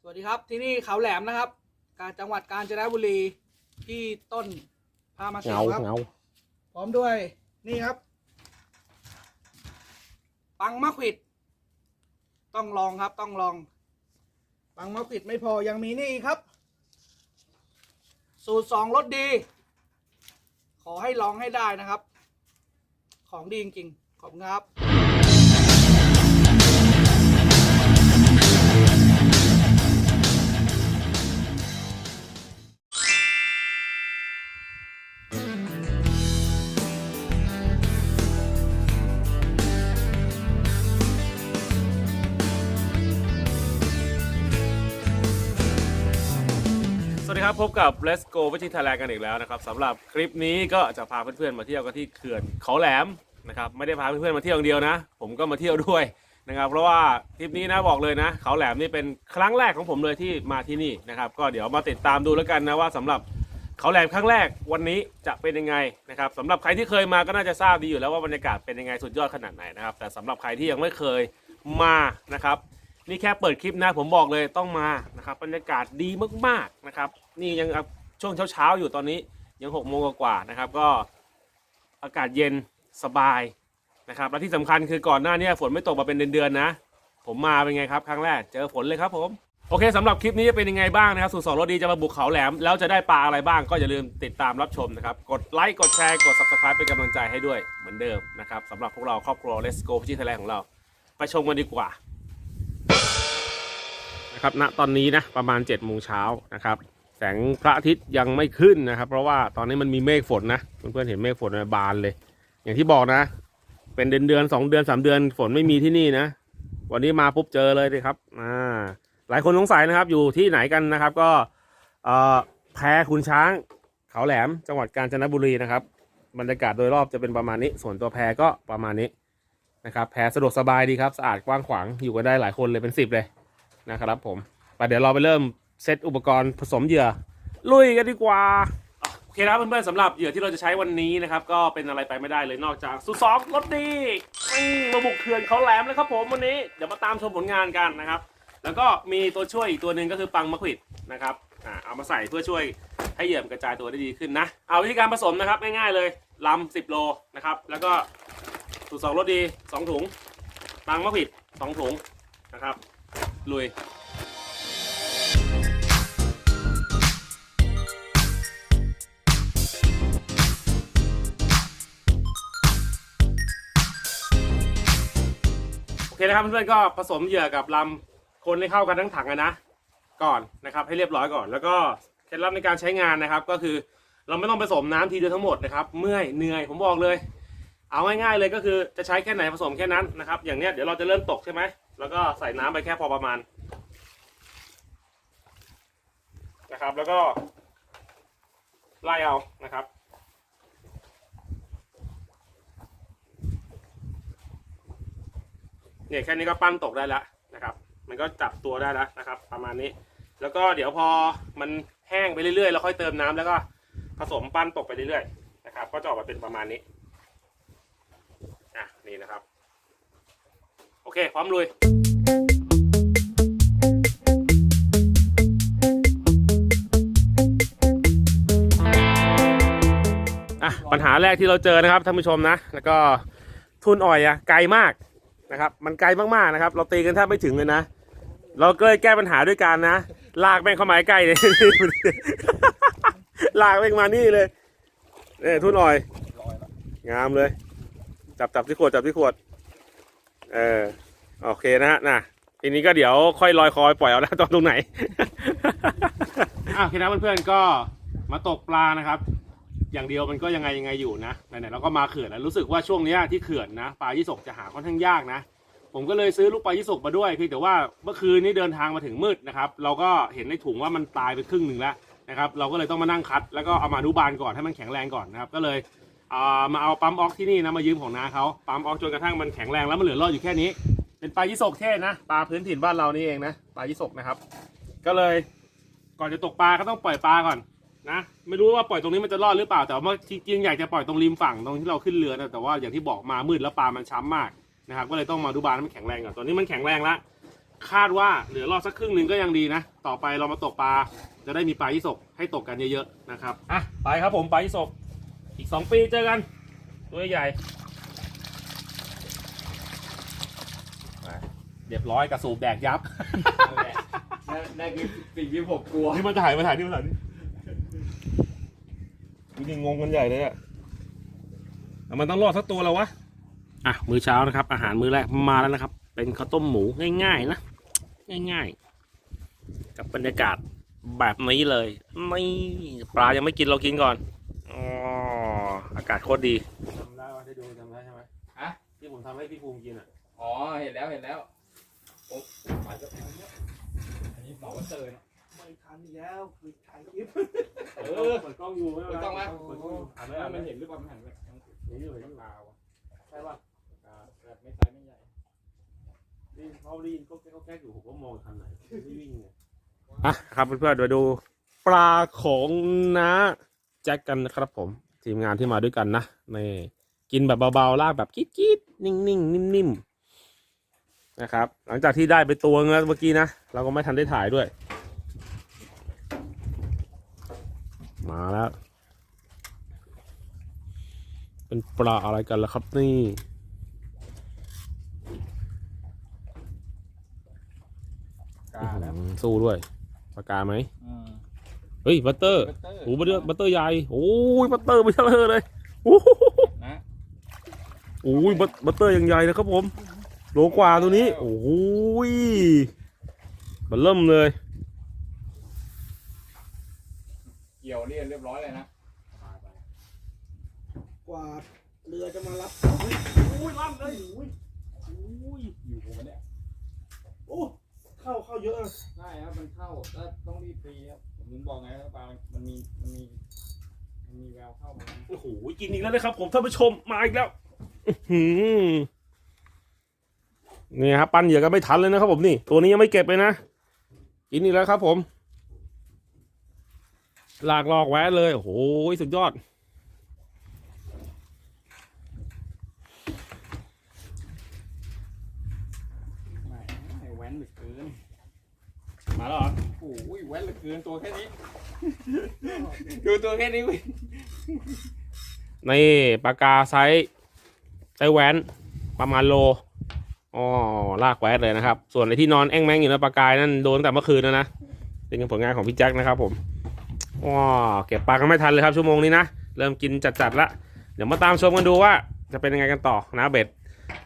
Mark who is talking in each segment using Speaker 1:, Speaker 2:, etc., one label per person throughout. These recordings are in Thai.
Speaker 1: สวัสดีครับที่นี่เขาแหลมนะครับ การจังหวัดกาญจนบุรีที่ต้นพามาเขี
Speaker 2: เงา
Speaker 1: ยวครับ
Speaker 2: เงา
Speaker 1: พร้อมด้วยนี่ครับ ปังมะขวิด ต้องลองครับต้องลอง ปังมะขวิดไม่พอยังมีนี่อีกครับ สูตรสองรสดี ขอให้ลองให้ได้นะครับ ของดีจริงๆขอบคุณครับ
Speaker 2: สวัสดีครับ พบกับ Let's Go วิชิตไทยแลนด์กันอีกแล้วนะครับสำหรับคลิปนี้ก็จะพาเพื่อนๆมาเที่ยวกันที่เขื่อนเขาแหลมนะครับไม่ได้พาเพื่อนๆมาเที่ยวอย่างเดียวนะ ผมก็มาเที่ยวด้วยนะครับเพราะว่าทริปนี้นะบอกเลยนะ เขาแหลมนี่เป็นครั้งแรกของผมเลยที่มาที่นี่นะครับก็เดี๋ยวมาติดตามดูแล้วกันนะว่าสำหรับเขาแหลมครั้งแรกวันนี้จะเป็นยังไงนะครับสำหรับใครที่เคยมาก็น่าจะทราบดีอยู่แล้วว่าบรรยากาศเป็นยังไงสุดยอดขนาดไหนนะครับแต่สำหรับใครที่ยังไม่เคยมานะครับ นี่แค่เปิดคลิปนะผมบอกเลยต้องมานะครับบรรยากาศดีมากๆนะครับ นี่ยังช่วงเช้าๆอยู่ตอนนี้ยังหกโมงกว่านะครับ ก็อากาศเย็นสบายนะครับและที่สำคัญคือก่อนหน้านี้ฝนไม่ตกมาเป็นเดือนๆนะ ผมมาเป็นไงครับ ครั้งแรกเจอฝนเลยครับผมโอเคสำหรับคลิปนี้จะเป็นยังไงบ้างนะครับสูตรสองรถดีจะมาบุกเขาแหลม แล้วจะได้ปลาอะไรบ้างก็อย่าลืมติดตามรับชมนะครับ กดไลค์กดแชร์กด subscribe เป็นกำลังใจให้ด้วยเหมือนเดิมนะครับสำหรับพวกเราครอบครัว Let's Go พิชิตไทยแลนด์ของเรา ไปชมกันดีกว่า นะครับณตอนนี้นะประมาณ7จ็ดโมงเช้านะครับ แสงพระอาทิตย์ยังไม่ขึ้นนะครับ เพราะว่าตอนนี้มันมีเมฆฝนนะเพื่อนๆเห็นเมฆฝนบานเลย อย่างที่บอกนะ เป็นเดือนเดือนสองเดือนสามเดือนฝนไม่มีที่นี่นะ วันนี้มาปุ๊บเจอเลยเลยครับอ่าหลายคนสงสัยนะครับ อยู่ที่ไหนกันนะครับ ก็เอ่อแพคุณช้างเขาแหลมจังหวัดกาญจนบุรีนะครับ บรรยากาศโดยรอบจะเป็นประมาณนี้ ส่วนตัวแพก็ประมาณนี้นะครับแพสะดวกสบายดีครับ สะอาดกว้างขวางอยู่กันได้หลายคนเลยเป็นสิบเลย นะครับผมไปเดี๋ยวเราไปเริ่มเซตอุปกรณ์ผสมเหยื่อ ลุยกันดีกว่า โอเคนะครับเพื่อนๆสำหรับเหยื่อที่เราจะใช้วันนี้นะครับ ก็เป็นอะไรไปไม่ได้เลยนอกจากสุดสองรถดีมมาบุกเขื่อนเขาแหลมเลยครับผมวันนี้เดี๋ยวมาตามชมผลงานกันนะครับ แล้วก็มีตัวช่วยอีกตัวหนึ่งก็คือปังมะขวิดนะครับอ่าเอามาใส่เพื่อช่วยให้เหยื่อมกระจายตัวได้ดีขึ้นนะ เอาวิธีการผสมนะครับง่ายๆเลยลำสิบโลนะครับ แล้วก็สูตรสองรถดีสองถุง ปังมะขวิดสองถุงนะครับ ลุยโอเคนะครับเพื่อนๆก็ผสมเหยื่อกับลำคนให้เข้ากันทั้งถังอะนะก่อนนะครับให้เรียบร้อยก่อน แล้วก็เคล็ดลับในการใช้งานนะครับ ก็คือเราไม่ต้องผสมน้ำทีเดียวทั้งหมดนะครับเมื่อยเหนื่อยผมบอกเลย เอาง่ายๆเลยก็คือจะใช้แค่ไหนผสมแค่นั้นนะครับ อย่างเนี้ยเดี๋ยวเราจะเริ่มตกใช่ไหม แล้วก็ใส่น้ำไปแค่พอประมาณ นะครับ แล้วก็ไล่เอานะครับ เนี่ยแค่นี้ก็ปั้นตกได้แล้วนะครับ มันก็จับตัวได้แล้วนะครับ ประมาณนี้ แล้วก็เดี๋ยวพอมันแห้งไปเรื่อยๆเราค่อยเติมน้ำแล้วก็ผสมปั้นตกไปเรื่อยๆนะครับ ก็จะออกมาเป็นประมาณนี้อะนี่นะครับ โอเค พร้อมลุยอะปัญหาแรกที่เราเจอนะครับท่านผู้ชมนะ แล้วก็ทุนอ่อยอะไกลมากนะครับ มันไกลมากๆนะครับ เราตีกันแทบไม่ถึงเลยนะ เราก็เลยแก้ปัญหาด้วยการนะ ลากแม่งเข้ามาใกล้เลย ลากแม่งมานี่เลยเนี่ยทุนอ่อย งามเลย จับจับที่ขวดจับที่ขวด เออ โอเคนะฮะนะทีนี้ก็เดี๋ยวค่อยลอยคอยปล่อยเอาแล้วตอนตรงไหนอะโอเคนะเพื่อนๆก็มาตกปลานะครับ อย่างเดียวมันก็ยังไงยังไงอยู่นะไหนๆเราก็มาเขื่อนแล้วรู้สึกว่าช่วงเนี้ยที่เขื่อนนะปลายี่สกจะหาค่อนข้างยากนะ ผมก็เลยซื้อลูกปลายี่สกมาด้วยเพียงแต่ว่าเมื่อคืนนี้เดินทางมาถึงมืดนะครับ เราก็เห็นในถุงว่ามันตายไปครึ่งหนึ่งแล้วนะครับ เราก็เลยต้องมานั่งคัด แล้วก็เอามาอนุบาลก่อนให้มันแข็งแรงก่อนนะครับ ก็เลย อามาเอาปั๊มออกที่นี่นะมายืมของน้าเขาปั๊มออกจนกระทั่งมันแข็งแรงแล้วมันเหลือรอดอยู่แค่นี้ เป็นปลายี่สกเทศนะปลาพื้นถิ่นบ้านเรานี่เองนะปลายี่สกนะครับ ก็เลยก่อนจะตกปลาก็ต้องปล่อยปลาก่อนนะไม่รู้ว่าปล่อยตรงนี้มันจะรอดหรือเปล่าแต่ว่าจริงๆอยากจะปล่อยตรงริมฝั่งตรงที่เราขึ้นเรือนะแต่ว่าอย่างที่บอกมามืดแล้วปลามันช้ำมากนะครับก็เลยต้องมาดูบานมันแข็งแรงก่อนตอนนี้มันแข็งแรงแล้วคาดว่าเหลือรอดสักครึ่งหนึ่งก็ยังดีนะ ต่อไปเรามาตกปลาจะได้มีปลายี่สกให้ตกกันเยอะๆนะครับอะไปครับผมปลายี่สก อีกสองปีเจอกัน ตัวใหญ่ไปเรียบร้อยกระสูบแดกยับ
Speaker 3: นั่นนั่นคือสิ่งที่ผมกลัว
Speaker 2: นี่มาถ่ายมาถ่ายนี่มาถ่ายนี่นี่งงกันใหญ่เลยอะแต่มันต้องรอดสักตัวแล้ววะอะมื้อเช้านะครับ อาหารมื้อแรกมาแล้วนะครับ เป็นข้าวต้มหมูง่ายๆนะง่าย ๆ กับบรรยากาศแบบนี้เลยนี่ปลายังไม่กินเรากินก่อน อ๋ออากาศโคตรดี จำได้ว่าได้ดูจำได้ใช่ไหม
Speaker 3: ฮะ
Speaker 2: ที่ผมทำให้พี่ภูมิกินอะ
Speaker 3: อ๋อ เห็นแล้ว เห็นแล้วโอ้หมายจะอันนี้บอกว่าเจอเนอะ
Speaker 1: ไม่ทันอีกแล้วคือถ่ายคลิป
Speaker 2: เออเปิดกล้องอยู่ไม่
Speaker 3: เปิดกล้องไหม
Speaker 2: เปิดกล้องอยู่อ่านไม่
Speaker 3: แล้ว
Speaker 2: อ่าน
Speaker 3: มัน
Speaker 2: ไม่
Speaker 3: เห็นหรือเปล่ามันหันไป
Speaker 2: นี่อยู่ที่ลาวอะใช่ป่ะ
Speaker 3: แบบไม่ไซส์ไม่ใหญ่
Speaker 2: นี่เขาได้ยินก็แก๊กก็แก๊กอยู่ผมก็มองคันไหนไม่วิ่งไงอะครับเพื่อนๆเดี๋ยวดู ปลาของน้าแจ็คกันนะครับผม ทีมงานที่มาด้วยกันนะนี่กินแบบเบาๆลากแบบกิ๊ดๆนิ่งๆนิ่มๆนะครับ หลังจากที่ได้ไปตัวเงแล้วเมื่อกี้นะเราก็ไม่ทันได้ถ่ายด้วย มาแล้ว เป็นปลาอะไรกันล่ะครับนี่
Speaker 3: กล้า
Speaker 2: สู้ด้วยปากกาไหม เฮ้ยบัตเตอร์
Speaker 3: บัตเตอร์
Speaker 2: โอ้บัตเตอร์บัตเตอร์ใหญ่โอ้ยบัตเตอร์ไม่เท่าเลยโอ้โห
Speaker 3: นะ
Speaker 2: โอ้ยบัตบัตเตอร์ยังใหญ่นะครับผมโลกว่าตัวนี้ โอ้ยมันเริ่มเลย
Speaker 3: เกี่ยวเรียบเรียบร้อยเลยนะ
Speaker 1: กว่าเรือจะมารับ
Speaker 2: โอ้ยลั่นเลย
Speaker 1: โอ้ย
Speaker 3: อยู่ผมเนี่ย
Speaker 1: โอ้เข้าเข้าเยอะอะ
Speaker 3: ใช่ครับมันเข้าแล้วต้องรีบตีครับผม ถึงบอกไงว่าปลามันมีมันมีมันมีแววเข้ามานะ
Speaker 2: โอ้โหกินอีกแล้วนะครับ ผมท่านผู้ชมมาอีกแล้วอื้อหือนี่ครับปั้นเหยื่อกันไม่ทันเลยนะครับผมนี่ ตัวนี้ยังไม่เก็บเลยนะกินอีกแล้วครับ ผมลากลอกแวะเลยโอ้โหสุดยอด
Speaker 3: ไม่ไม่แว้นเหลือเกิน
Speaker 2: มาแล้วเหรอ
Speaker 3: โอ้ยแว้นเหลือเกินตัวแค่นี้ ดูตัวแค่นี้เว้ย
Speaker 2: นี่ปากกาไซส์ไซส์แหวนประมาณโลอ๋อลากแหวนเลยนะครับ ส่วนไอ้ที่นอนแอ่งแมงอยู่ในปากกายนั่นโดนตั้งแต่เมื่อคืนแล้วนะเป็นผลงานของพี่แจ็คนะครับผมว้าเก็บปลากันไม่ทันเลยครับชั่วโมงนี้นะเริ่มกินจัดๆละเดี๋ยวมาตามชมกันดูว่าจะเป็นยังไงกันต่อนะเบ็ด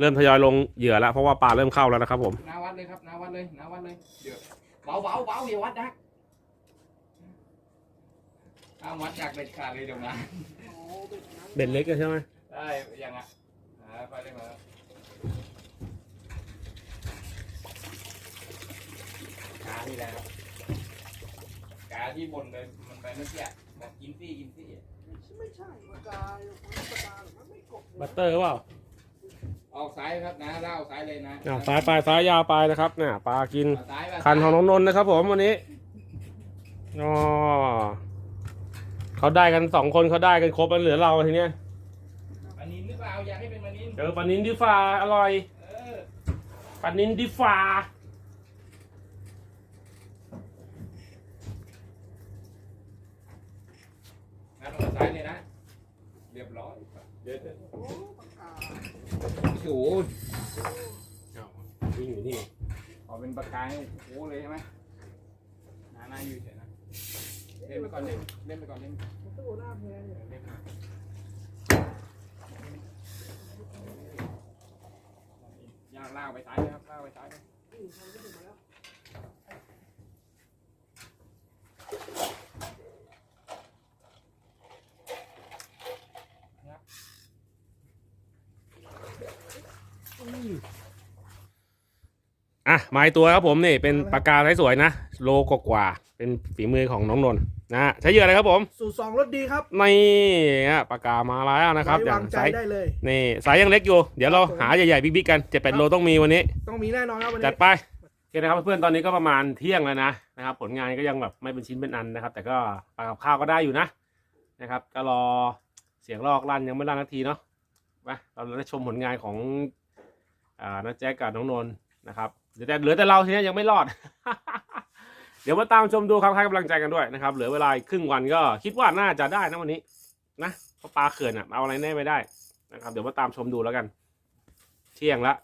Speaker 2: เริ่มทยอยลงเหยื่อแล้วเพราะว่าปลาเริ่มเข้าแล้วนะครับผม
Speaker 3: นาวัดเลยครับนาวัดเลยนาวัดเลยเดี๋ยว เบาเบาเบาอย่าวัดนักห้ามวัดจากเด็ดขาดเลยเดี๋ยวนะ
Speaker 2: เบ็ดเล็กใช่ไหม
Speaker 3: ได้ยังอะอ่าไปเลยมาครับกานี่แหละครับกาที่บนเลยมันไปเมื่อกี้อะบอกกินซี่กินซี่
Speaker 1: ไม่ใช่ปากกาปากกาหรอกมันไม่กบ
Speaker 2: บัตเตอร์เปล่า
Speaker 3: ออกซ้ายครับนะเล่าซ้ายเลยนะ
Speaker 2: อะสายปลายสายยาวปลายนะครับเนี่ยปลากิน
Speaker 3: เอาซ้ายไป
Speaker 2: คันของน้องนนท์นะครับผมวันนี้อ๋อเขาได้กันสองคนเขาได้กันครบแล้วเหลือเราทีเนี้ย
Speaker 3: ปลานินหรือเปล่าอยากให้เป็นปลานิน
Speaker 2: เจอปลานินดิฟ้าอร่อย
Speaker 3: เออ
Speaker 2: ปลานินดิฟ้า
Speaker 3: นะลงซ้ายเลยนะ เรียบร้อยเดี๋ยวเดี๋ยว
Speaker 1: โอ้ ปากกา
Speaker 3: โอ้โห
Speaker 2: วิ่งอยู่นี่
Speaker 3: ขอเป็นปากกาให้โอ้เลยใช่ไหมนาหน้าอยู่เฉยนะ เล่นไปก่อนเล่นเล่นไปก่อนเล่น
Speaker 1: ตู้หน้าแพงเนี่ย
Speaker 3: เล่นยากลากไปซ้ายนะครับลากไปซ้าย
Speaker 1: นี่ทำได้ถึงมาแล้ว
Speaker 2: อะมาอีกตัวครับผมนี่เป็นปลากาไซส์สวยนะ โลกว่าๆเป็นฝีมือของน้องนนท์นะฮะใช้เหยื่ออะไรครับผม
Speaker 1: สูตรสองรสดีครับ
Speaker 2: นี่ฮะปลากามาแล้วนะครับ
Speaker 1: ไว้
Speaker 2: อย่าวา
Speaker 1: งงใจ
Speaker 2: ไซส์
Speaker 1: ได้เลย
Speaker 2: นี่สายยังเล็กอยู่ เดี๋ยวเรา
Speaker 1: ครับผม
Speaker 2: หาใหญ่ๆบิ๊กๆกันเจ็ดแปดโลต้องมีวันนี้
Speaker 1: ต้องมีแน่นอนครับวัน
Speaker 2: จั
Speaker 1: นี้
Speaker 2: ดไปโอเคนะครับเพื่อนๆตอนนี้ก็ประมาณเที่ยงแล้วนะนะครับ ผลงานก็ยังแบบไม่เป็นชิ้นเป็นอันนะครับ แต่ก็ปลากับข้าวก็ได้อยู่นะนะครับ ก็รอเสียงลอกลั่นยังไม่ลั่นนาทีเนาะไปเราได้ชมผลงานของอ่าน้าแจ๊กกับน้องนนท์นะครับ เหลือแต่เหลือแต่เราทีนี้ยังไม่รอด เดี๋ยวมาตามชมดูครับให้กำลังใจกันด้วยนะครับเหลือเวลาครึ่งวันก็คิดว่าน่าจะได้นะวันนี้ นะเพราะปลาเขื่อนอะเอาอะไรแน่ไม่ได้นะครับ เดี๋ยวมาตามชมดูแล้วกัน เที่ยงละ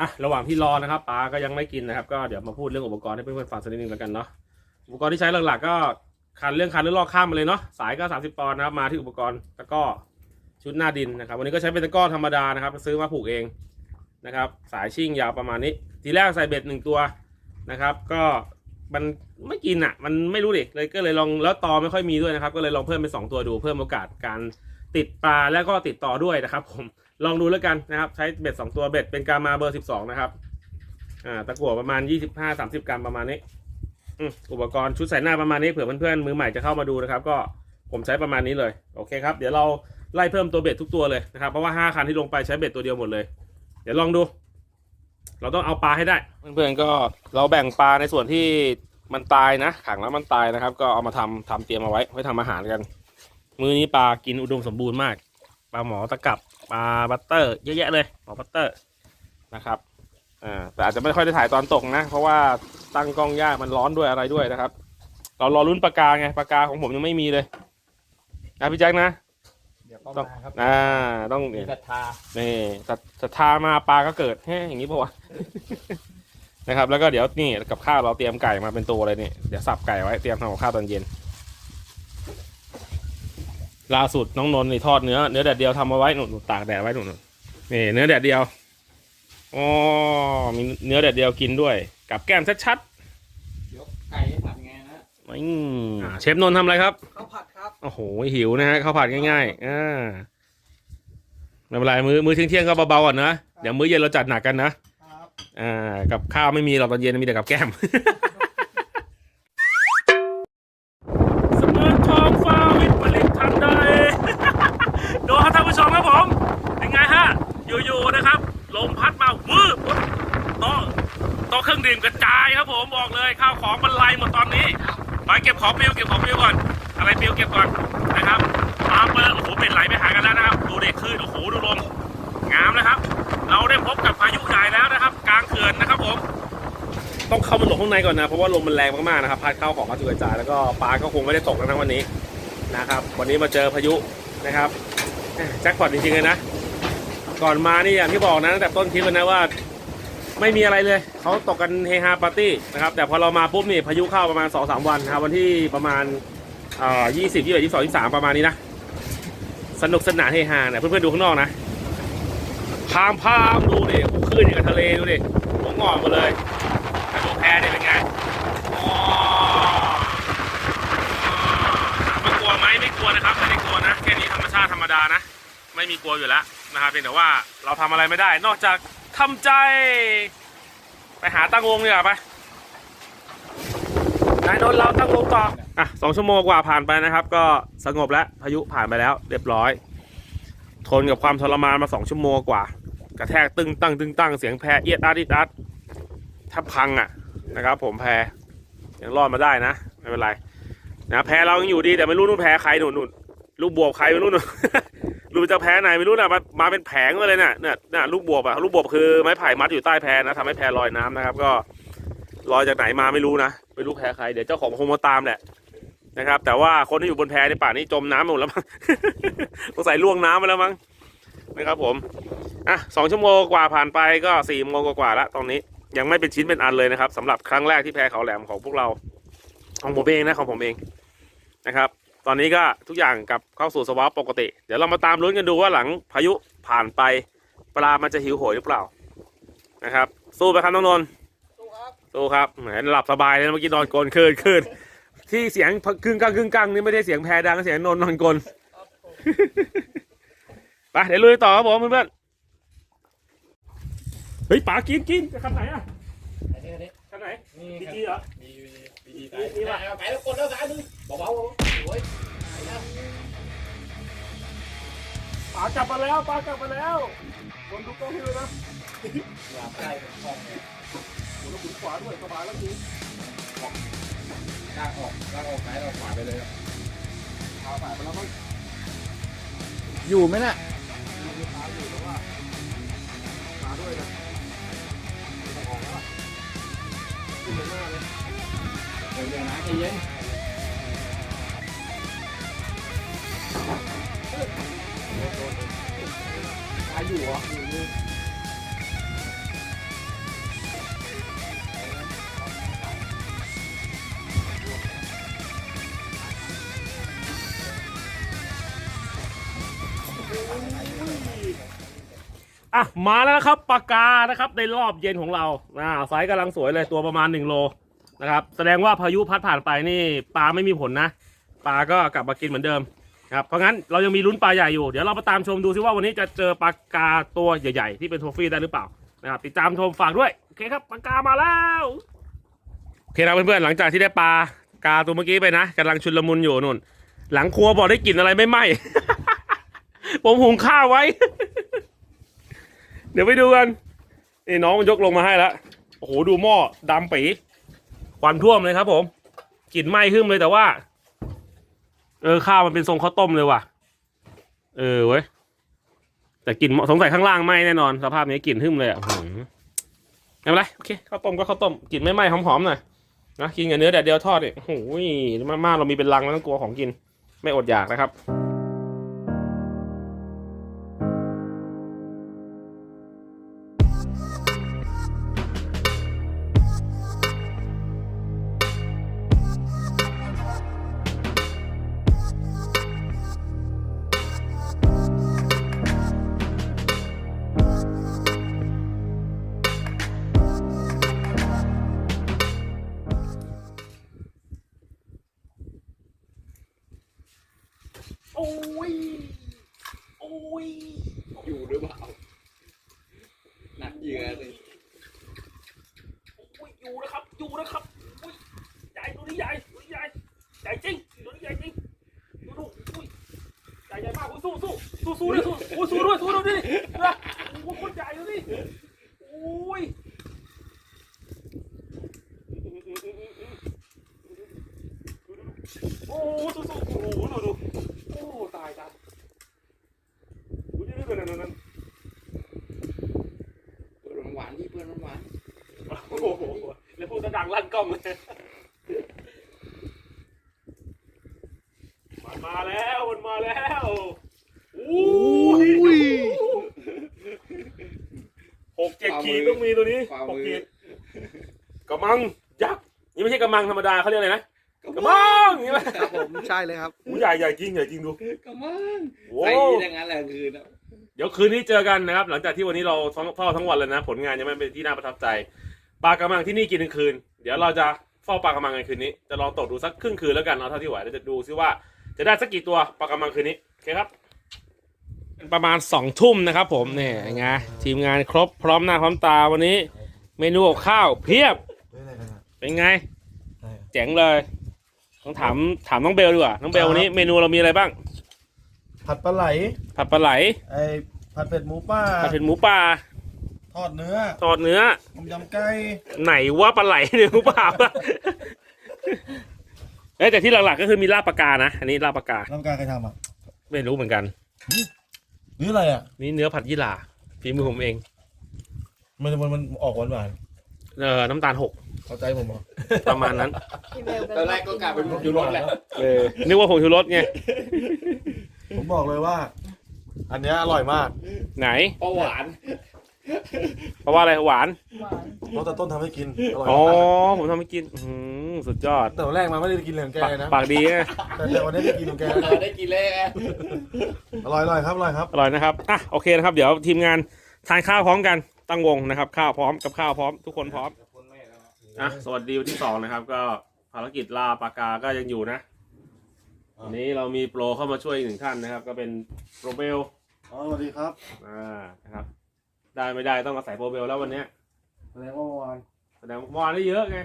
Speaker 2: อะระหว่างที่รอนะครับปลาก็ยังไม่กินนะครับ ก็เดี๋ยวมาพูดเรื่องอุปกรณ์ให้เพื่อนๆฟังสักนิดนึงแล้วกันเนาะอุปกรณ์ที่ใช้หลักๆก็คันเรื่องคันเรื่องลอกข้ามมาเลยเนาะสายก็ 30ปอนด์นะครับมาที่อุปกรณ์ตะกร้อ ชุดหน้าดินนะครับ วันนี้ก็ใช้เป็นตะกร้อธรรมดานะครับ ซื้อมาผูกเองนะครับ สายชิ่งยาวประมาณนี้ ทีแรกใส่เบ็ดหนึ่งตัวนะครับ ก็มันไม่กินอะ มันไม่รู้ดิเลยก็เลยลองแล้วตอไม่ค่อยมีด้วยนะครับ ก็เลยลองเพิ่มเป็นสองตัวดูเพิ่มโอกาสการติดปลาแล้วก็ติดต่อด้วยนะครับ ผมลองดูแล้วกันนะครับ ใช้เบ็ดสองตัวเบ็ดเป็นกามาเบอร์สิบสองนะครับอ่าตะกั่วประมาณยี่สิบห้าสามสิบกรัมประมาณนี้อุปกรณ์ชุดใส่หน้าประมาณนี้เผื่อเพื่อนๆมือใหม่จะเข้ามาดูนะครับ ก็ผมใช้ประมาณนี้เลย โอเคครับ เดี๋ยวเรา ไล่เพิ่มตัวเบ็ดทุกตัวเลยนะครับเพราะว่าห้าคันที่ลงไปใช้เบ็ดตัวเดียวหมดเลย เดี๋ยวลองดู เราต้องเอาปลาให้ได้ เพื่อนๆก็เราแบ่งปลาในส่วนที่มันตายนะ ขังแล้วมันตายนะครับ ก็เอามาทำทำเตรียมเอาไว้ไว้ทำอาหารกัน มื้อนี้ปลากินอุดมสมบูรณ์มากปลาหมอตะกับปลาบัตเตอร์ เยอะแยะเลยหมอบัตเตอร์นะครับอ่าแต่อาจจะไม่ค่อยได้ถ่ายตอนตกนะ เพราะว่าตั้งกล้องยากมันร้อนด้วยอะไรด้วยนะครับ เรารอลุ้นปากกาไงปากกาของผมยังไม่มีเลยนะพี่แจ็คนะ
Speaker 3: ดี๋ยวก็
Speaker 2: ต้อง
Speaker 3: มาครับ
Speaker 2: อ่าต้อง
Speaker 3: มี
Speaker 2: เนี่ย
Speaker 3: ศรัทธา
Speaker 2: นี่ศรัทศรัทธามาปลาก็เกิดแฮ่อย่างนี้ปะวะ นะครับ แล้วก็เดี๋ยวนี่กับข้าวเราเตรียมไก่มาเป็นตัวเลยนี่เดี๋ยวสับไก่ไว้เตรียมทำกับข้าวตอนเย็นล่าสุดน้องนนท์นี่ทอดเนื้อเนื้อแดดเดียวทำเอาไว้หนุนตากแดดไว้หนุนนี่เนื้อแดดเดียวอ๋อมีเนื้อแดดเดียวกินด้วย กับแก้มชัด
Speaker 3: ยกไก่ให้ทำไงนะ
Speaker 2: ๆอืมอ่าเชฟนนท์ทำอะไรครับ
Speaker 1: ข้าวผัดครับ
Speaker 2: โอ้โหหิวนะฮะข้าวผัดง่ายๆอ่าไม่เป็นไรมือมือเที่ยงๆก็เบาๆก่อนนะเดี๋ยวมื้อเย็นเราจัดหนักกันนะ
Speaker 1: ครับ
Speaker 2: อ่ากับข้าวไม่มีหรอกตอนเย็นมีแต่กับแก้มเสมือนทองฟ้าวิปริตทันใดดูครับท่านผู้ชมครับผมเป็นไงฮะอยู่ๆนะครับลมพัดมาวืบโต๊ะโต๊ะเครื่องดื่มกระจายครับผมบอกเลยข้าวของบรรลัยหมดตอนนี้ไปเก็บของปลิวเก็บของปลิวก่อน อะไรปิวเก็บก่อนนะครับปลาเปิดโอ้โหเป็นไหลไปหากันแล้วนะครับ ดูเด็กขึ้นโอ้โหดูลมงามนะครับ เราได้พบกับพายุใหญ่แล้วนะครับ กลางเขื่อนนะครับผมต้องเข้ามาหลบข้างในก่อนนะ เพราะว่าลมมันแรงมากๆนะครับพัดเข้าของกระจุกระจายแล้วก็ปลาก็คงไม่ได้ตกทั้งวันนี้นะครับ วันนี้มาเจอพายุนะครับแจ็คพอตจริงๆเลยนะ ก่อนมานี่อย่างที่บอกนะตั้งแต่ต้นคลิปนะว่า ไม่มีอะไรเลยเขาตกกันเฮฮาปาร์ตี้นะครับแต่พอเรามาปุ๊บนี่พายุเข้าประมาณ2อสวันนะครับวันที่ประมาณ อ่ายี่สิบยี่สิบยี่สิบสองยี่สามประมาณนี้นะ สนุกสนานเฮฮาเนี่ยเพื่อนๆดูข้างนอกนะพามพามดูดิโอ้โหคลื่นอย่างกับทะเลดูดิหัวงอกหมดเลยแต่ดูแพเนี่ยเป็นไงมว่กลัวไหมไม่กลัวนะครับไม่ได้กลัวนะแค่นี้ธรรมชาติธรรมดานะ ไม่มีกลัวอยู่แล้วนะครับเพียงแต่ว่าเราทำอะไรไม่ได้ นอกจากทำใจ ไปหาตั้งวงดีกว่าไป นายนนท์เราตั้งวงต่ออะสองชั่วโมงกว่าผ่านไปนะครับ ก็สงบแล้วพายุผ่านไปแล้ว เรียบร้อย ทนกับความทรมานมาสองชั่วโมงกว่า กระแทกตึงตั้งตึงตั้งเสียงแพรเอียดอาร์ดิดอาร์ดถ้าพังอะนะครับ ผมแพรยังรอดมาได้นะไม่เป็นไรนะแพรเรายังอยู่ดีแต่ไม่รู้นู่นแพรใครหนุนหนุนลูกบวบใครไม่รู้หนุนลูกจะแพรไหนไม่รู้นะมามาเป็นแผงมาเลยเนี่ยเนี่ยเนี่ยลูกบวบอะลูกบวบคือไม้ไผ่มัดอยู่ใต้แพนะทำให้แพลอยน้ำนะครับ ก็ ลอยจากไหนมาไม่รู้นะไม่รู้แพใครเดี๋ยวเจ้าของคงมาตามแหละนะครับ แต่ว่าคนที่อยู่บนแพในป่านี้จมน้ำหมดแล้วมั้งสงสัยล่วงน้ำไปแล้วมั้งนะครับผมอะสองชั่วโมงกว่าผ่านไปก็สี่โมงกว่าแล้วตอนนี้ยังไม่เป็นชิ้นเป็นอันเลยนะครับสำหรับครั้งแรกที่แพเขาแหลมของพวกเราของผมเองนะของผมเองนะครับ ตอนนี้ก็ทุกอย่างกลับเข้าสู่สภาวะปกติ เดี๋ยวเรามาตามลุ้นกันดูว่าหลังพายุผ่านไปปลามันจะหิวโหยหรือเปล่านะครับ สู้ไปครับน้องนนท์
Speaker 1: สู้ครับ
Speaker 2: สู้ครับแหมหลับสบายเลยนะเมื่อกี้นอนกลนคืนคืนที่เสียงกึ่งกังกึ่งกังนี่ไม่ได้เสียงแพรดังเสียงนนท์นอนกลน
Speaker 1: ครับผม
Speaker 2: ไปเดี๋ยวลุยต่อครับผมเพื่อนๆเฮ้ยป๋ากินกินจะคันไหนอะ
Speaker 3: อันนี้อันนี้
Speaker 2: คันไหน
Speaker 3: นี่
Speaker 2: พี
Speaker 3: ครับ
Speaker 2: จีเหรอ
Speaker 3: มีมีมี
Speaker 2: มีมีป่ะ
Speaker 3: ไปแล้วกดแล้วสายนึงเบาๆโอ้ยไปแล้ว
Speaker 2: ป๋ากลับมาแล้วป๋ากลับมาแล้วคนดูกล้องให้เลยนะ
Speaker 3: หลับได้ห้องเนี่ย
Speaker 2: โอ้โหแล้วขุนขวาด้วยสบายแล้วกู
Speaker 3: ลากออกลากออกไปเราขวาไปเลย
Speaker 2: พาสายไปแล้วมั้ง
Speaker 3: อยู่ไหมน่ะ
Speaker 2: มีพาอยู่แต่ว่าขาด้วยนะต้องออกแล้วขึ้นไปหน้าเลย
Speaker 3: เดี๋ยวนะใจเย็นตาอยู่เหรออยู่นี่
Speaker 2: อะมาแล้วนะครับปากกานะครับในรอบเย็นของเราอ่าไซส์กำลังสวยเลยตัวประมาณ1โลนะครับแสดงว่าพายุพัดผ่านไปนี่ปลาไม่มีผลนะปลาก็กลับมากินเหมือนเดิมครับเพราะงั้นเรายังมีลุ้นปลาใหญ่อยู่เดี๋ยวเรามาตามชมดูซิว่าวันนี้จะเจอปลากาตัวใหญ่ ๆ ที่เป็นโทฟี่ได้หรือเปล่านะครับติดตามชมฝากด้วยโอเคครับปลากามาแล้วโอเคนะเพื่อนๆหลังจากที่ได้ปลากาตัวเมื่อกี้ไปนะกำลังชุนลมุนอยู่นู่น หลังครัวบอกได้กลิ่นอะไรไม่ไหมผมหุงข้าวไว้ เดี๋ยวไปดูกันนี่น้องมันยกลงมาให้แล้วโอ้โหดูหม้อดำปีควันท่วมเลยครับ ผมกลิ่นไหม้ขึ้นเลยแต่ว่า เออข้าวมันเป็นทรงข้าวต้มเลยว่ะ เออเว้ยแต่กลิ่นสงสัยข้างล่างไหม้แน่นอน สภาพนี้กลิ่นหึ่มเลยอะหืมไม่เป็นไรโอเคข้าวต้มก็ข้าวต้มกลิ่นไม่ไหม้หอมๆหน่อยนะกินกับเนื้อแดดเดียวทอดเนี่ยโอ้โหมากๆเรามีเป็นลังแล้วต้องกลัวของกิน ไม่อดอยากนะครับ
Speaker 3: ล้
Speaker 2: วพูดจะดังลั่นกล้องเลย มันมาแล้วมันมาแล้วอู้ยหกเจ็ดขีดต้องมีตัวนี้
Speaker 3: ฝ่า
Speaker 2: หก
Speaker 3: มือ
Speaker 2: ขีดกระมังยักษ์นี่ไม่ใช่กระมังธรรมดาเขาเรียกอะไรนะ
Speaker 3: กระ
Speaker 2: กระ
Speaker 3: มั
Speaker 2: มั
Speaker 3: ง
Speaker 2: งใช่ไหม
Speaker 1: ครับผมใช่เลยครับ
Speaker 2: หูใหญ่ใหญ่จริงใหญ่จริงดู
Speaker 3: กระมัง
Speaker 2: โอ้
Speaker 3: ใส่ที่ดังนั้นแหละคือนะ
Speaker 2: เดี๋ยวคืนนี้เจอกันนะครับ หลังจากที่วันนี้เราท้องเฝ้าทั้งวันเลยนะ ผลงานยังไม่เป็นที่น่าประทับใจปลากระมังที่นี่กินกลางคืน เดี๋ยวเราจะเฝ้าปลากระมังกันคืนนี้ จะลองตกดูสักครึ่งคืนแล้วกันเอาเท่าที่ไหวแล้วจะดูซิว่า จะได้สักกี่ตัวปลากระมังคืนนี้โอเคครับประมาณสองทุ่มนะครับผมเนี่ยไงทีมงานครบพร้อมหน้าพร้อมตาวันนี้ เมนูกับข้าวเพียบเป็นไง เจ๋งเลยต้องถามถามน้องเบลดีกว่าน้องเบลวันนี้เมนูเรามีอะไรบ้าง
Speaker 4: ผัดปลาไหล
Speaker 2: ผัดปลาไหล
Speaker 4: ไอ้ผัดเผ็ดหมูป่า
Speaker 2: ผัดเผ็ดหมูป่า
Speaker 4: ทอดเนื้อ
Speaker 2: ทอดเนื้อ
Speaker 4: ต้มยำไก่
Speaker 2: ไหนว่าปลาไหลเนี่ยรู้เปล่าเอ้ยแต่ที่หลักๆก็คือมีลาบปลากานะอันนี้ลาบปลากา
Speaker 4: น้ำกาใครทำอะ
Speaker 2: ไม่รู้เหมือนกัน
Speaker 4: หรืออะไรอะ
Speaker 2: นี่เนื้อผัดยี่หร่าฝีมือผมเอง
Speaker 4: มันมันมันออกหวานหวาน
Speaker 2: เออน้ำตาลหก
Speaker 4: ๆเข้าใจผมเหรอ
Speaker 2: ประมาณนั้น
Speaker 3: ตอนแรกก็กลายเป็นอยู่รถแหละ
Speaker 2: เออนึกว่าผงชูรสไง
Speaker 4: ผมบอกเลยว่า อันเนี้ยอร่อยมาก
Speaker 2: ไหน
Speaker 3: เพราะหวาน
Speaker 2: เพราะว่าอะไรหวาน
Speaker 4: เพราะแต่ต้นทำให้กิน อร่อย
Speaker 2: อ๋อ
Speaker 4: มาก
Speaker 2: ผมทำให้กินอื้อหือสุดยอด
Speaker 4: แต่วันแรกมาไม่ได้กินเลยของแก
Speaker 2: ปาก
Speaker 4: เลยนะ
Speaker 2: ปากดีนะ
Speaker 4: แต่แต่วันนี้ได้กินของแก
Speaker 3: เออได้กินเลยไง
Speaker 4: อร่อยอร่อยครับอร่อยครับ
Speaker 2: อร่อยนะครับ อะ โอเคนะครับ เดี๋ยวทีมงานทานข้าวพร้อมกัน ตั้งวงนะครับ ข้าวพร้อมกับข้าวพร้อม ทุกคนพร้อม อะ สวัสดีวันที่สองนะครับ ก็ภารกิจล่าปลากาก็ยังอยู่นะ
Speaker 4: อ่า
Speaker 2: วันนี้เรามีโปรเข้ามาช่วยอีกหนึ่งท่านนะครับ ก็เป็นโปรเบล
Speaker 4: อ๋อสวัสดีครับ
Speaker 2: อ่านะครับ ได้ไม่ได้ต้องอาศัยโปรเบลแล้ววันเนี้ย
Speaker 4: แสดงว่าเมื่อวาน
Speaker 2: แสดงว่าวานได้เยอะไง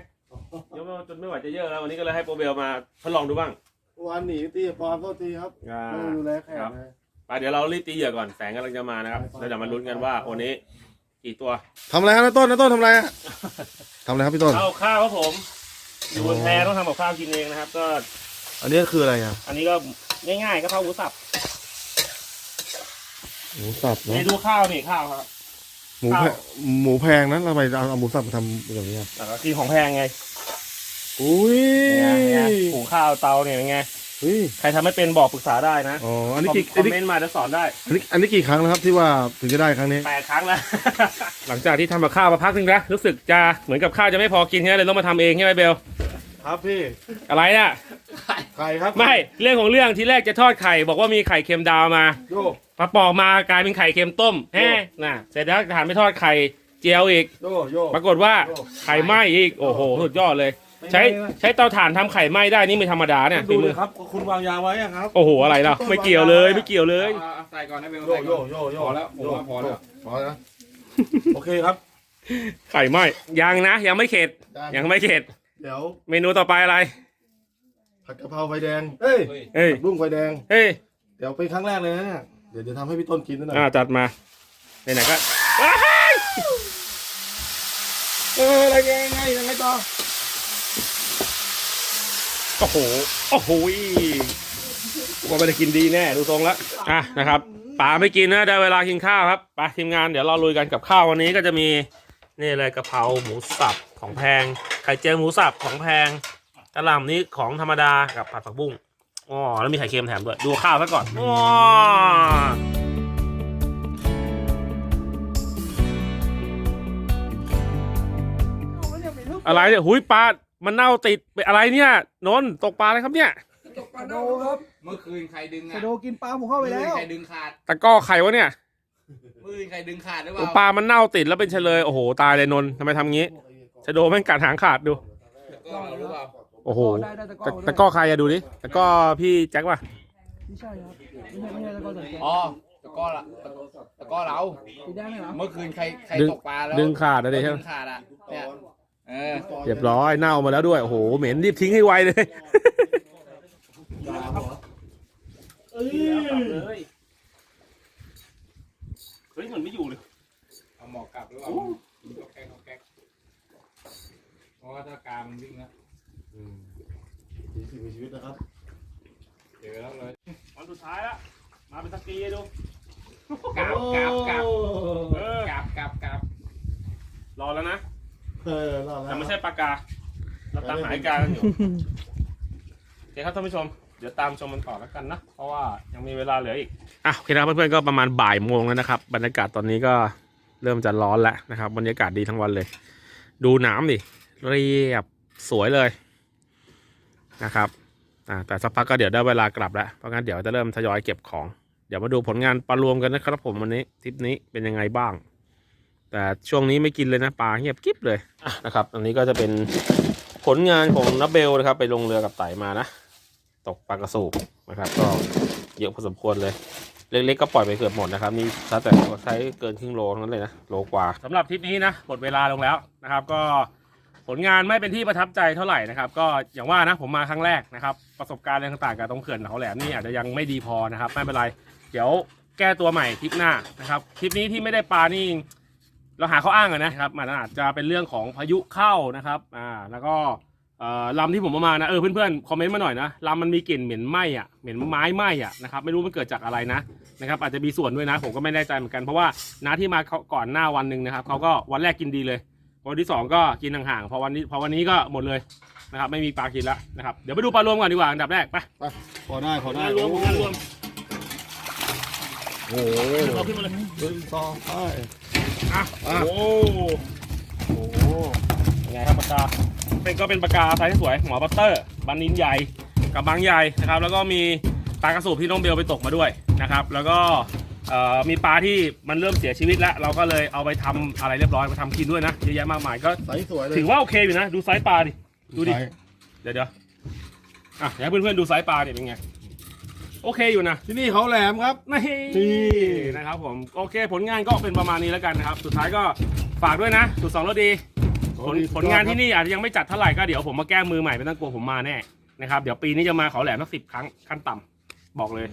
Speaker 2: เยอะจนไม่ไหวจะเยอะแล้ววันนี้ก็เลยให้โปรเบลมาทดลองดูบ้าง
Speaker 4: เมื่อวานหนีตีปอมโทษทีครับ
Speaker 2: อ่า
Speaker 4: ไม่ได้ดูแลแขก
Speaker 2: ครับ
Speaker 4: เลย
Speaker 2: ไปเดี๋ยวเรารีบตีเหยื่อก่อนแสงกำลังจะมานะครับแล้วเดี๋ยวมาลุ้นกันว่าวันนี้ กี่ตัว
Speaker 4: ทำอะไรครับน้าต้นน้าต้นทำอะไรอะทำอะไรครับพี่ต้น
Speaker 2: ข้าวข้าวครับผม อยู่บนแพต้องทำกับข้าวกินเองนะครับ ก็
Speaker 4: อันนี้คืออะไรอะ
Speaker 2: อันนี้ก็ง่ายๆก็ข้าวหมูสับ
Speaker 4: หมูสับ
Speaker 2: เม
Speaker 4: เนาะ
Speaker 2: นูข้าวนี่ข้าวครับ
Speaker 4: หมูแพงหมูแพงนะทำไมเอาเอาหมูสับมาทำแบบนี้อะ
Speaker 2: แต่ก็กินของแพงไง
Speaker 4: อุ้ย
Speaker 2: เนี่ยเนี่ยหุงข้าวเตาเนี่ยเป็นไง
Speaker 4: เฮ้ย
Speaker 2: ใครทำไม่เป็นบอกปรึกษาได้นะ
Speaker 4: อ๋ออันนี้
Speaker 2: คอม
Speaker 4: กี่
Speaker 2: ค
Speaker 4: อั
Speaker 2: อนม
Speaker 4: นี้
Speaker 2: เมนต์มาจะสอนได้
Speaker 4: อันนี้อันนี้กี่ครั้งแล้วครับที่ว่าถึงจะได้ครั้งนี้
Speaker 2: แปดครั้งแล้ว หลังจากที่ทำกับข้าวมาพักหนึงนะรู้สึกจะเหมือนกับข้าวจะไม่พอกินใช่ไหมเลยต้องมาทำเองใช่ไหมเบล
Speaker 4: ครับพี่
Speaker 2: อะไรน่ะ
Speaker 4: ไข่ครับ
Speaker 2: ไม่เรื่องของเรื่องทีแรกจะทอดไข่ บอกว่ามีไข่เค็มดาวมา
Speaker 4: โย
Speaker 2: พอปอกมากลายเป็นไข่เค็มต้มแฮ่น่ะเสร็จแล้วทานไปทอดไข่เจียวอีก
Speaker 4: โยโย
Speaker 2: ปรากฏว่าไข่ไหม้อีก โอ้โห สุดยอดเลย ใช้ใช้เตาถ่านทำไข่ไหม้ได้นี่ไม่ธรรมดาเนี่ย
Speaker 4: ดู
Speaker 2: ฝี
Speaker 4: เล
Speaker 2: มือย
Speaker 4: ครับคุณวางยาไว้อะครับ
Speaker 2: โอ้โหอะไรล่ะไม่เกี่ยวเลยไม่เกี่ยวเลย
Speaker 3: เอาเอาใส่ก่อนนะเบล
Speaker 4: โย
Speaker 3: ใส่
Speaker 4: โย
Speaker 3: ก่อน
Speaker 4: โยโย
Speaker 3: พอแล้วผมว่าพอแล้ว
Speaker 4: พอแล้วโอเคครับ
Speaker 2: ไข่ไหม้ยังนะ ยังไม่เข็ดยังไม่เข็ด
Speaker 4: เดี๋ยว
Speaker 2: เมนูต่อไปอะไร
Speaker 4: ผัดกะเพราไฟแดงเฮ้ย
Speaker 3: เฮ้ย
Speaker 2: เฮ้ย
Speaker 4: ผัดบุ้งไฟแดง
Speaker 2: เฮ้ย
Speaker 4: เดี๋ยวเป็นครั้งแรกเลยนะเนี่ย เดี๋ยวจะทำให้พี่ต้นกินนะหน่อย
Speaker 2: อ่าจัดมาไหนๆก็ว้าย
Speaker 4: เอออะไรไงไงยังไงต่อ
Speaker 2: โอ้โหโอ้โหว่าไม่ได้กินดีแน่ดูทรงแล้วอะนะครับป๋าไม่กินนะได้เวลากินข้าวครับไปทีมงานเดี๋ยวเราลุยกันกับข้าววันนี้ก็จะมีนี่เลยกะเพราหมูสับของแพงไข่เจียวหมูสับของแพงกระหล่ำนี้ของธรรมดากับผัดผักบุ้ง อ๋อแล้วมีไข่เค็มแถมด้วย ดูข้าวซะก่อนอ๋ออะไรเนี่ยหุยปลา มันเน่าติดไปอะไรเนี่ย นนท์ตกปลาอะไรครับเนี่ย
Speaker 1: ชะโดครับ
Speaker 3: เมื่อคืนใครดึง
Speaker 1: ชะ
Speaker 3: อะ
Speaker 1: โดกินปลาผมเข้าไป
Speaker 3: เมื่อ
Speaker 1: แล้
Speaker 3: คืน
Speaker 1: ว
Speaker 3: ใครดึงขาด
Speaker 2: ตะกร้อไข่วะเนี่ย
Speaker 3: เมื่อคืนใครดึงขาดหรือเป
Speaker 2: โอ้
Speaker 3: ล่า
Speaker 2: ปลา มันเน่าติดแล้วเป็นเฉลย โอ้โห ตายเลยนนท์ทำไมทำงี้ ชะโดแม่งกัดหางขาดดู
Speaker 3: ก็หรือเปล่า
Speaker 2: โอ้โห
Speaker 1: ได้ได้ตะกร้
Speaker 2: ตะ
Speaker 1: อ
Speaker 2: ตะกร้อใครอะดูดิตะกร้อพี่แจ็คป่ะ
Speaker 1: ไม่ใช่ครับไม่ใช่ไม่ใช่ตะกร้อสีแดง
Speaker 3: อ๋อตะกร้อละตะกร้อเรา
Speaker 1: สีแดงเลยเหรอ
Speaker 3: เมื่อคืนใครใคร
Speaker 2: ดึง
Speaker 3: ตกปลาแล้ว
Speaker 2: ดึงขาดอะดิใช่ไหม
Speaker 3: ดึงขาดอะเนี่ยเออ
Speaker 2: เรียบร้อยเน่ามาแล้วด้วยโอ้โหเหม็นรีบทิ้งให้ไวเลยเฮ้ยมันไม่อยู่เลย
Speaker 3: เอาหมอกกลับหรือเปล่าก็แก๊กก็แก๊กเพราะว่าถ้ากามันวิ่งแล้ว
Speaker 4: มี สิ่งมีชีวิตนะครับ
Speaker 3: เจอแล้วเลย
Speaker 2: วันสุดท้ายแล้วมาเป็นสกีให้ดู
Speaker 3: กลับกลับกลับ
Speaker 2: เออก
Speaker 3: ลับกลับกลับ
Speaker 2: รอแล้วนะ
Speaker 4: เออรอดแล้ว
Speaker 2: แต่ไม่ใช่ปากกาเราตามหาไอ้กากันอยู่โอเคครับท่านผู้ชมเดี๋ยวตามชมมันต่อแล้วกันนะ เพราะว่ายังมีเวลาเหลืออีกอะโอเคครับเพื่อนๆก็ประมาณบ่ายโมงแล้วนะครับ บรรยากาศตอนนี้ก็เริ่มจะร้อนแล้วนะครับบรรยากาศดีทั้งวันเลย ดูน้ำดิเรียบสวยเลย นะครับแต่สักพักก็เดี๋ยวได้เวลากลับแล้ว เพราะงั้นเดี๋ยวจะเริ่มทยอยเก็บของ เดี๋ยวมาดูผลงานปลารวมกันนะครับผมวันนี้ทริปนี้เป็นยังไงบ้าง แต่ช่วงนี้ไม่กินเลยนะปลาเงียบกิ๊บเลยะนะครับ อันนี้ก็จะเป็นผลงานของนับเบลนะครับ ไปลงเรือกับไต่มานะ ตกปลากระสูบนะครับ ก็เยอะพอสมควรเลยเล็กๆก็ปล่อยไปเกือบหมดนะครับนี่ถ้าแต่ใช้เกินครึ่งโลทั้งนั้นเลยนะโลกว่าสำหรับทริปนี้นะหมดเวลาลงแล้วนะครับ ก็ ผลงานไม่เป็นที่ประทับใจเท่าไหร่นะครับ ก็อย่างว่านะผมมาครั้งแรกนะครับ ประสบการณ์อะไรต่างๆกับตรงเขื่อนเขาแหลมนี่อาจจะยังไม่ดีพอนะครับ ไม่เป็นไร เดี๋ยวแก้ตัวใหม่ทริปหน้านะครับทริปนี้ที่ไม่ได้ปลานี่เราหาข้ออ้างอะนะครับมันอาจจะเป็นเรื่องของพายุเข้านะครับอ่าแล้วก็เอ่อลำที่ผมเอามานะเออเพื่อนๆคอมเมนต์มาหน่อยนะลำมันมีกลิ่นเหม็นไหม้อะเหม็นไม้ไหม้อะนะครับไม่รู้มันเกิดจากอะไรนะนะครับอาจจะมีส่วนด้วยนะ ผมก็ไม่แน่ใจเหมือนกันเพราะว่าน้าที่มาก่อนหน้าวันหนึ่งนะครับเขาก็วันแรกกินดีเลย วันที่สองก็กินห่างๆพอวันนี้พอวันนี้ก็หมดเลยนะครับไม่มีปลากินแล้วนะครับเดี๋ยวไปดูปลารวมก่อนดีกว่าอันดับแรกไป
Speaker 4: พอได้พอ
Speaker 2: ผล
Speaker 4: ได้
Speaker 2: งานรวมผลงานรวม
Speaker 4: โอ้โห
Speaker 2: เอาขึ้นมาเลย
Speaker 4: หนึ่งสองไป
Speaker 2: อะ
Speaker 4: อะ
Speaker 2: โอ้โหยังไงครับปากกาเป็นก็เป็นปากกาไซส์ที่สวยหมอบัตเตอร์บันนินใหญ่กับบางใหญ่นะครับ แล้วก็มีปลากระสูบที่น้องเบลไปตกมาด้วยนะครับ แล้วก็เอ่อ มีปลาที่มันเริ่มเสียชีวิตแล้ว เราก็เลยเอาไปทำอะไรเรียบร้อยมาทำกินด้วยนะเยอะแยะมากมายก็
Speaker 4: ใสสวยเลย
Speaker 2: ถือว่าโอเคอยู่นะ ดูไซส์ปลาดิดูดิ
Speaker 4: ใส
Speaker 2: เดี๋ยวเดี๋ยวอะอยากให้เพื่อนๆดูไซส์ปลาดิเป็นไงโอเคอยู่นะ
Speaker 4: ที่นี่เขาแหลมครับ
Speaker 2: นี่
Speaker 4: นี่
Speaker 2: นะครับผมโอเค ผลงานก็เป็นประมาณนี้แล้วกันนะครับ สุดท้ายก็ฝากด้วยนะสุดสองรถดีผลผลงานที่นี่อาจจะยังไม่จัดเท่าไหร่ก็เดี๋ยวผมมาแก้มือใหม่ไม่ต้องกลัวผมมาแน่นะครับเดี๋ยวปีนี้จะมาเขาแหลมสักสิบครั้งขั้นต่ำบอกเลย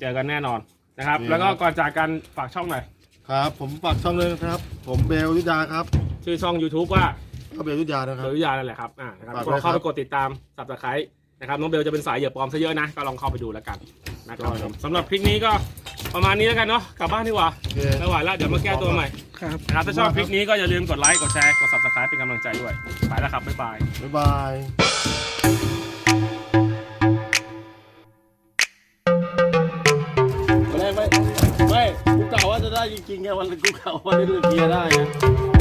Speaker 2: เจอกันแน่นอน นะครับ แล้วก็ก่อนจากกันฝากช่องหน่อย
Speaker 4: ครับ ผมฝากช่องเลยนะครับ ผมเบลยุดาครับ
Speaker 2: ชื่อช่อง YouTube ว่า
Speaker 4: ก็เบลยุดานะครับ
Speaker 2: อวิทานั่นแหละครับอ่านะครับ
Speaker 4: กด้วย
Speaker 2: เข้าไปกดติดตามสับตะไครต์นะครับน้องเบลจะเป็นสายเหยียบปลอมซะเยอะนะ ก็ลองเข้าไปดูแล้วกันนะครับผมสำหรับคลิปนี้ก็ประมาณนี้แล้วกันเนาะกลับบ้านดีกว่าไม่ไหวแล้วเดี๋ยวมาแก้ตัวใหม่
Speaker 1: ครับ
Speaker 2: นะครับถ้าชอบคลิปนี้ก็อย่าลืมกดไลค์กดแชร์กดสับตะไคร์เป็นกำลังใจด้วยไปแล้วครับบ๊ายบาย
Speaker 4: บ๊ายบาย
Speaker 5: ได้จริงๆไงวันกูเขาวันนี้เราเคลียได้